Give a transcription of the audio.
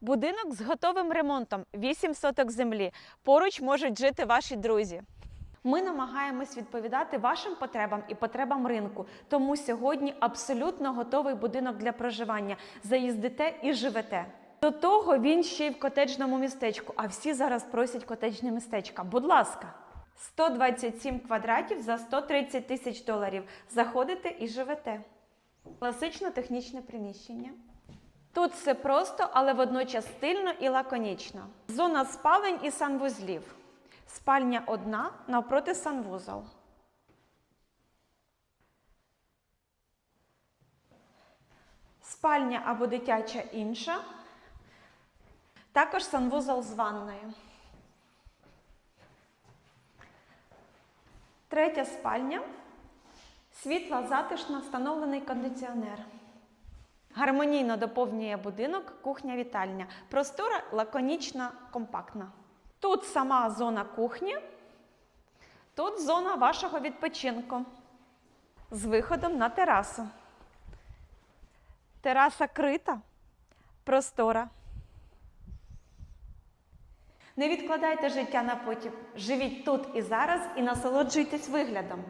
Будинок з готовим ремонтом, 8 соток землі. Поруч можуть жити ваші друзі. Ми намагаємось відповідати вашим потребам і потребам ринку. Тому сьогодні абсолютно готовий будинок для проживання. Заїздите і живете. До того він ще й в котеджному містечку, а всі зараз просять котеджне містечка. Будь ласка. 127 квадратів за 130 тисяч доларів. Заходите і живете. Класично технічне приміщення. Тут все просто, але водночас стильно і лаконічно. Зона спалень і санвузлів. Спальня одна навпроти санвузол. Спальня або дитяча інша. Також санвузол з ванною. Третя спальня. Світла, затишно встановлений кондиціонер. Гармонійно доповнює будинок кухня-вітальня. Простора, лаконічна, компактна. Тут сама зона кухні, тут зона вашого відпочинку з виходом на терасу. Тераса крита, простора. Не відкладайте життя на потім. Живіть тут і зараз і насолоджуйтесь виглядом.